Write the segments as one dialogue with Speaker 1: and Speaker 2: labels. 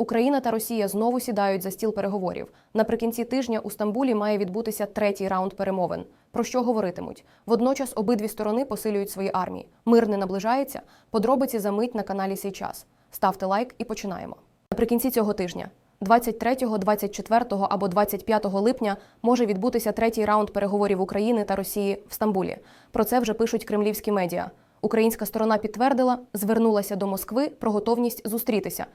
Speaker 1: Україна та Росія знову сідають за стіл переговорів. Наприкінці тижня у Стамбулі має відбутися третій раунд перемовин. Про що говоритимуть? Водночас обидві сторони посилюють свої армії. Мир не наближається. Подробиці за мить на каналі Сей час. Ставте лайк і починаємо. Наприкінці цього тижня, 23, 24 або 25 липня, може відбутися третій раунд переговорів України та Росії в Стамбулі. Про це вже пишуть кремлівські медіа. Українська сторона підтвердила, звернулася до Москви про готовність зустрітися.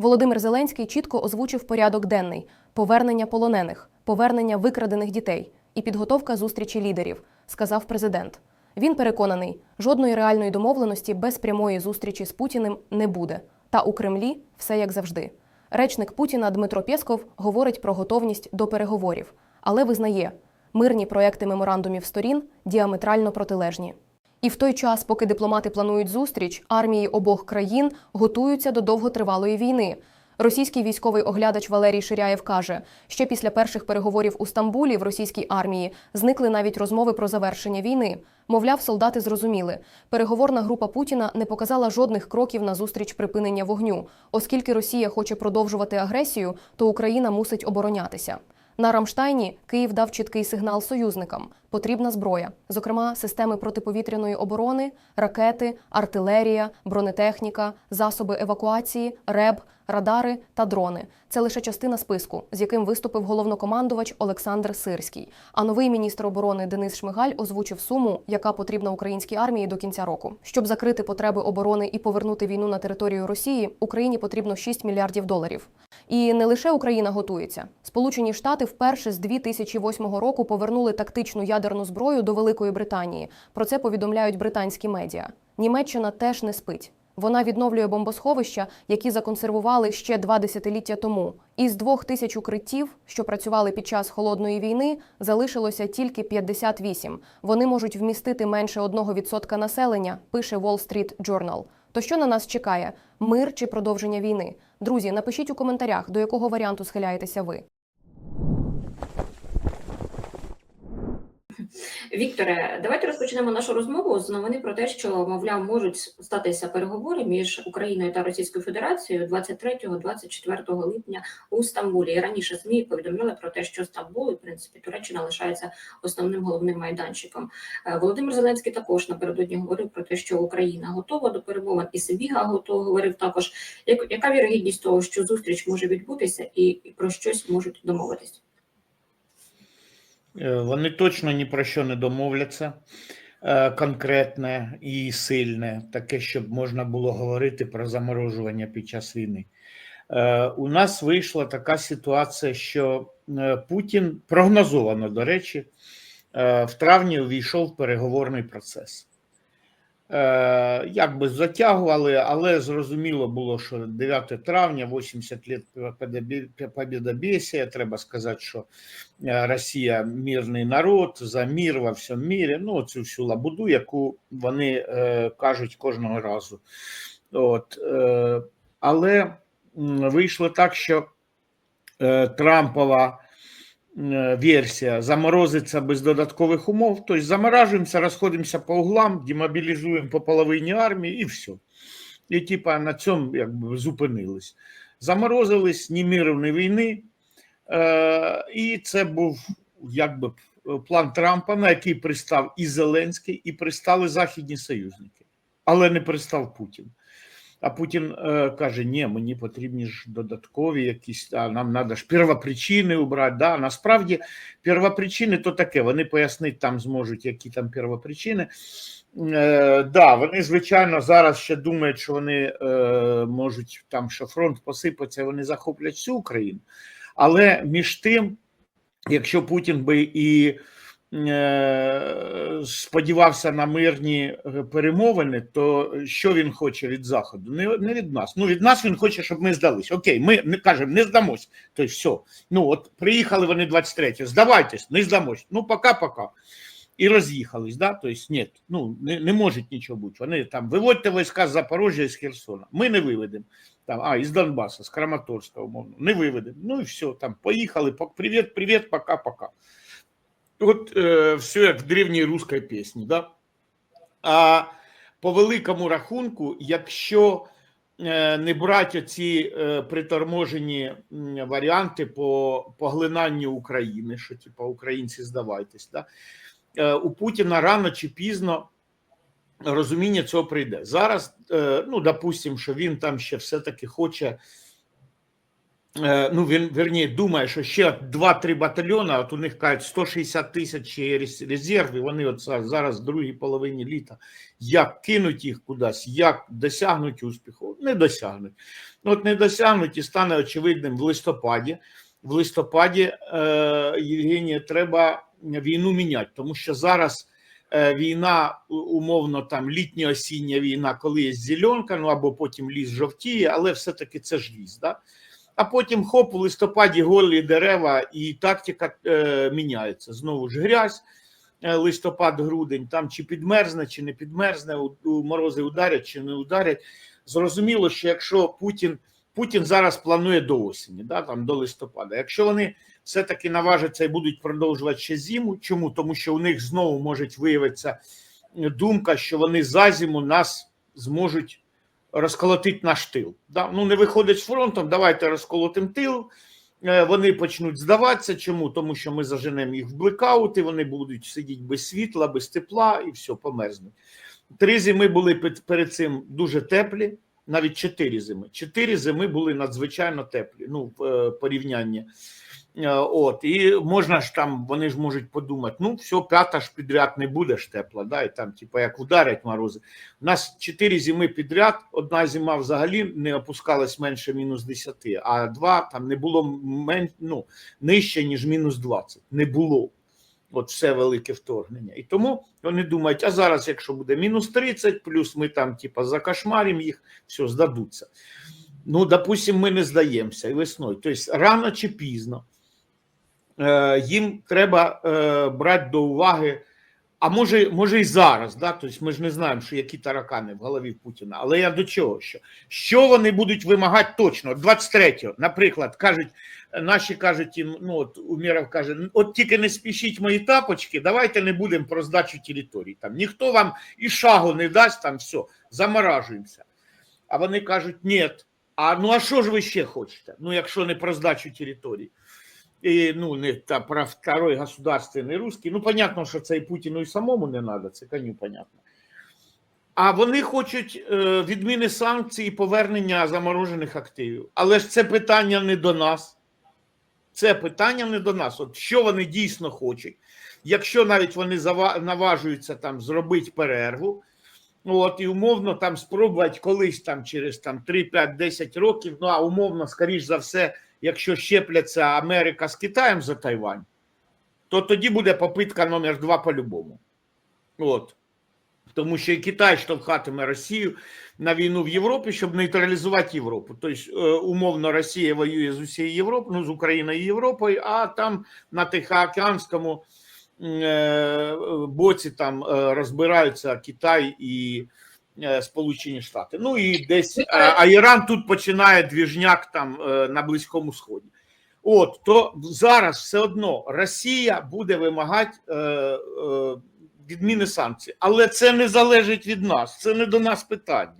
Speaker 1: Володимир Зеленський чітко озвучив порядок денний: повернення полонених, повернення викрадених дітей і підготовка зустрічі лідерів, сказав президент. Він переконаний, жодної реальної домовленості без прямої зустрічі з Путіним не буде. Та у Кремлі все як завжди. Речник Путіна Дмитро Пєсков говорить про готовність до переговорів, але визнає, мирні проекти меморандумів сторін діаметрально протилежні. І в той час, поки дипломати планують зустріч, армії обох країн готуються до довготривалої війни. Російський військовий оглядач Валерій Ширяєв каже, ще після перших переговорів у Стамбулі в російській армії зникли навіть розмови про завершення війни. Мовляв, солдати зрозуміли, переговорна група Путіна не показала жодних кроків на зустріч припинення вогню. Оскільки Росія хоче продовжувати агресію, то Україна мусить оборонятися. На Рамштайні Київ дав чіткий сигнал союзникам: потрібна зброя, зокрема системи протиповітряної оборони, ракети, артилерія, бронетехніка, засоби евакуації, РЕБ, радари та дрони. Це лише частина списку, з яким виступив головнокомандувач Олександр Сирський. А новий міністр оборони Денис Шмигаль озвучив суму, яка потрібна українській армії до кінця року. Щоб закрити потреби оборони і повернути війну на територію Росії, Україні потрібно 6 мільярдів доларів. І не лише Україна готується. Сполучені Штати вперше з 2008 року повернули тактичну ядерну зброю до Великої Британії. Про це повідомляють британські медіа. Німеччина теж не спить. Вона відновлює бомбосховища, які законсервували ще два десятиліття тому. Із двох тисяч укриттів, що працювали під час холодної війни, залишилося тільки 58. Вони можуть вмістити менше 1% населення, пише Wall Street Journal. То що на нас чекає? Мир чи продовження війни? Друзі, напишіть у коментарях, до якого варіанту схиляєтеся ви.
Speaker 2: Вікторе, давайте розпочнемо нашу розмову з новини про те, що мовляв можуть статися переговори між Україною та Російською Федерацією 23-24 липня у Стамбулі. І раніше ЗМІ повідомляли про те, що Стамбул, і, в принципі, Туреччина лишається основним головним майданчиком. Е, Володимир Зеленський також напередодні говорив про те, що Україна готова до перемовин, і Сибіга готова говорив також. Як яка вірогідність того, що зустріч може відбутися, і, і про щось можуть домовитись?
Speaker 3: Е, Вони точно ні про що не домовляться е, конкретне і сильне, таке, щоб можна було говорити про заморожування під час війни. Е, У нас вийшла така ситуація, що Путін прогнозовано, до речі, в травні увійшов в переговорний процес. Е, Як би затягували, але зрозуміло було, що 9 травня, 80 літ побєдобєсія, треба сказати, що е, Росія мирний народ, за мір во всьому мірі, ну цю всю лабуду, яку вони е, кажуть кожного разу. От, але вийшло так, що Трампова е, версія заморозиться без додаткових умов, тобто заморажуємося, розходимося по углам, демобілізуємо по половині армії і все. І типа на цьому якби зупинились. Заморозились ні миру, ні війни. Е, і це був якби план Трампа, на який пристав і Зеленський, і пристали західні союзники, але не пристав Путін. А Путін е, каже: ні, мені потрібні ж додаткові якісь, а нам треба ж первопричини убрати. Да, насправді первопричини то таке. Вони пояснити там зможуть, які там первопричини. Е, да, вони, звичайно, зараз ще думають, що вони е, можуть там, що фронт посипаться, вони захоплять всю Україну. Але між тим, якщо Путін би і сподівався на мирні е, перемовини, то що він хоче від Заходу? Не, не від нас. Ну, від нас він хоче, щоб ми здались. Окей, ми не кажемо, не здамось. Тобто, все. Ну, от приїхали вони 23-го, здавайтесь, не здамось. Ну, пока-пока. І роз'їхались, да? Тобто, ні, ну, не, не може нічого бути. Вони там виводьте війська з Запорожжя і з Херсона. Ми не виведемо. Там, а, із Донбаса, з Краматорська, умовно, не виведемо. Ну і все, там, поїхали, привіт, привіт, пока-пока. От е, все як в древній русській пісні, да? А по великому рахунку, якщо е, не брати ці приторможені варіанти по поглинанню України, що типу українці здавайтесь. Да? Е, У Путіна рано чи пізно розуміння цього прийде. Зараз, е, ну, допустимо, що він там ще все-таки хоче. Е, Ну, він верні думає, що ще 2-3 батальйони, от у них кажуть 160 тисяч рез- резерв, і вони от зараз в другій половині літа. Як кинуть їх кудись, як досягнуть успіху? Не досягнуть. Ну, от не досягнуть і стане очевидним в листопаді. В листопаді е, Євгенія, треба війну міняти, тому що зараз е, війна, умовно, там літня осіння війна, коли є зеленка, ну або потім ліс жовтіє, але все-таки це ж ліс. Да? А потім хоп, у листопаді голі дерева і тактика е, міняється. Знову ж грязь, е, листопад, грудень, там чи підмерзне, чи не підмерзне, у, у морози ударять чи не ударять. Зрозуміло, що якщо Путін, Путін зараз планує до осені, да, там, до листопада. Якщо вони все-таки наважаться і будуть продовжувати ще зиму, чому? Тому що у них знову може виявитися думка, що вони за зиму нас зможуть розколотити наш тил. Да? Ну, не виходить з фронтом, давайте розколотимо тил. Е, Вони почнуть здаватися. Чому? Тому що ми заженемо їх в блекаути, вони будуть сидіти без світла, без тепла і все, померзнуть. Три зими були перед цим дуже теплі, навіть чотири зими. Чотири зими були надзвичайно теплі, ну, е, порівнянні. Е, От, і можна ж там, вони ж можуть подумати, ну, все, п'ята ж підряд не буде ж тепла, да, і там, типу, як ударять морози. У нас чотири зими підряд, одна зима взагалі не опускалась менше мінус 10, а два там не було мен, ну, нижче, ніж мінус 20. Не було. От все велике вторгнення. І тому вони думають, а зараз, якщо буде мінус 30, плюс ми там, типа, закошмаримо їх, все, здадуться. Ну, допустим, ми не здаємося весною. Тобто рано чи пізно е, їм треба е, брати до уваги, а може, може і зараз, да? тобто ми ж не знаємо, що які таракани в голові Путіна. Але я до чого? Що, що вони будуть вимагати точно? 23-го, наприклад, кажуть, наші кажуть їм, ну от Уміров каже, от тільки не спішіть мої тапочки, давайте не будемо про здачу територій. Там ніхто вам і шагу не дасть, там все, заморажуємося. А вони кажуть, ні. А ну а що ж ви ще хочете? Ну, якщо не про здачу територій. І, ну, та, про второй государственний русський. Ну, понятно, що це і Путіну і самому не треба, це коню понятно. А вони хочуть е, відміни санкцій і повернення заморожених активів. Але ж це питання не до нас. Це питання не до нас. От що вони дійсно хочуть. Якщо навіть вони наважуються там зробити перерву, от і умовно там спробувати колись там через там 3, 5, 10 років, ну а умовно, скоріш за все, якщо щепляться Америка з Китаєм за Тайвань, то тоді буде попитка номер два по-любому. От. Тому що і Китай штовхатиме Росію на війну в Європі, щоб нейтралізувати Європу. Тобто, е, умовно, Росія воює з усією Європою, ну, з Україною і Європою, а там на Тихоокеанському е, боці там е, розбираються Китай і е, Сполучені Штати. Ну і десь а, а Іран тут починає двіжняк там е, на Близькому Сході. От то зараз все одно Росія буде вимагати е, е, відміни санкцій, але це не залежить від нас, це не до нас питання.